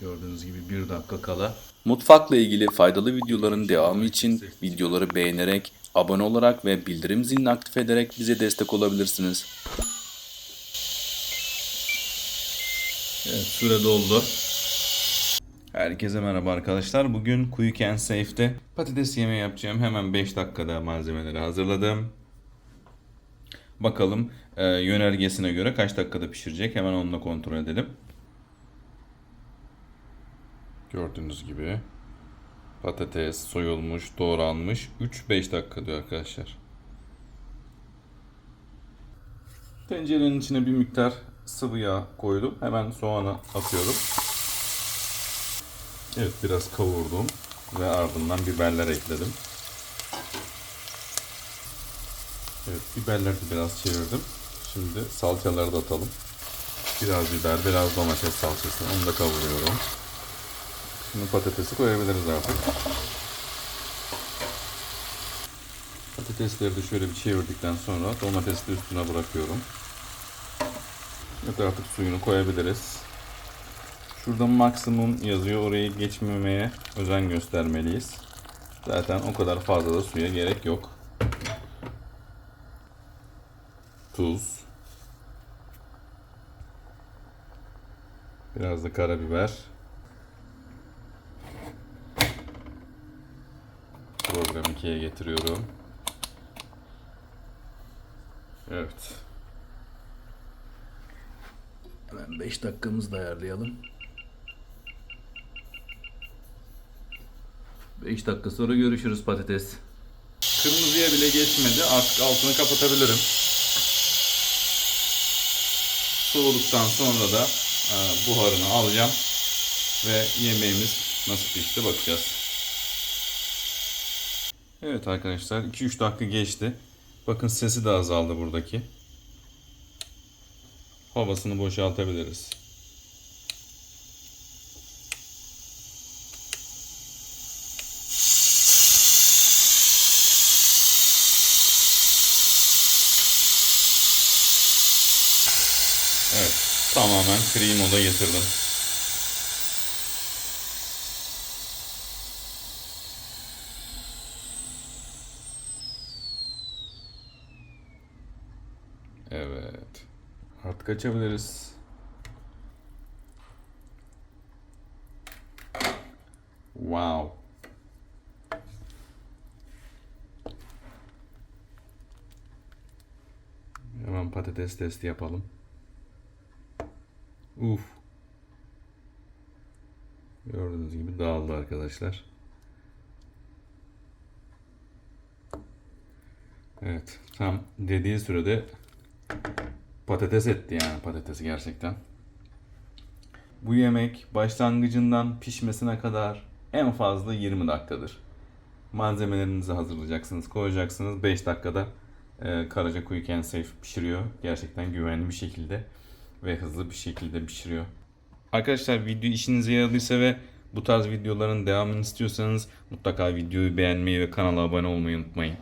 Gördüğünüz gibi bir dakika kala. Mutfakla ilgili faydalı videoların devamı için videoları beğenerek, abone olarak ve bildirim zilini aktif ederek bize destek olabilirsiniz. Evet süre doldu. Herkese merhaba arkadaşlar. Bugün Quick and Safe'te patates yemeği yapacağım. Hemen 5 dakikada malzemeleri hazırladım. Bakalım e, yönergesine göre kaç dakikada pişirecek. Hemen onunla kontrol edelim. Gördüğünüz gibi patates soyulmuş, doğranmış. 3-5 dakika diyor arkadaşlar. Tencerenin içine bir miktar sıvı yağ koydum. Hemen soğanı atıyorum. Evet biraz kavurdum ve ardından biberler ekledim. Evet biberleri de biraz çevirdim. Şimdi salçaları da atalım. Biraz biber, biraz domates salçası. Onu da kavuruyorum. Şimdi patatesi koyabiliriz artık. Patatesleri de şöyle bir çevirdikten sonra domatesi üstüne bırakıyorum. Yok artık suyunu koyabiliriz. Şurada maksimum yazıyor. Orayı geçmemeye özen göstermeliyiz. Zaten o kadar fazla da suya gerek yok. Tuz. Biraz da karabiber. Program 2'ye getiriyorum. Evet. Hemen 5 dakikamızı da ayarlayalım. 5 dakika sonra görüşürüz patates. Kırmızıya bile geçmedi. Artık altını kapatabilirim. Soğuduktan sonra da e, buharını alacağım. Ve yemeğimiz nasıl pişti bakacağız. Evet arkadaşlar 2-3 dakika geçti. Bakın sesi de azaldı buradaki. Havasını boşaltabiliriz. Evet, tamamen free moda getirdim. Evet. Artık açabiliriz. Wow. Hemen patates testi yapalım. Uf. Gördüğünüz gibi dağıldı arkadaşlar. Evet. Tam dediği sürede patates etti yani patatesi gerçekten. Bu yemek başlangıcından pişmesine kadar en fazla 20 dakikadır. Malzemelerinizi hazırlayacaksınız, koyacaksınız. 5 dakikada e, Karaca Quick and Safe pişiriyor. Gerçekten güvenli bir şekilde ve hızlı bir şekilde pişiriyor. Arkadaşlar video işinize yaradıysa ve bu tarz videoların devamını istiyorsanız mutlaka videoyu beğenmeyi ve kanala abone olmayı unutmayın.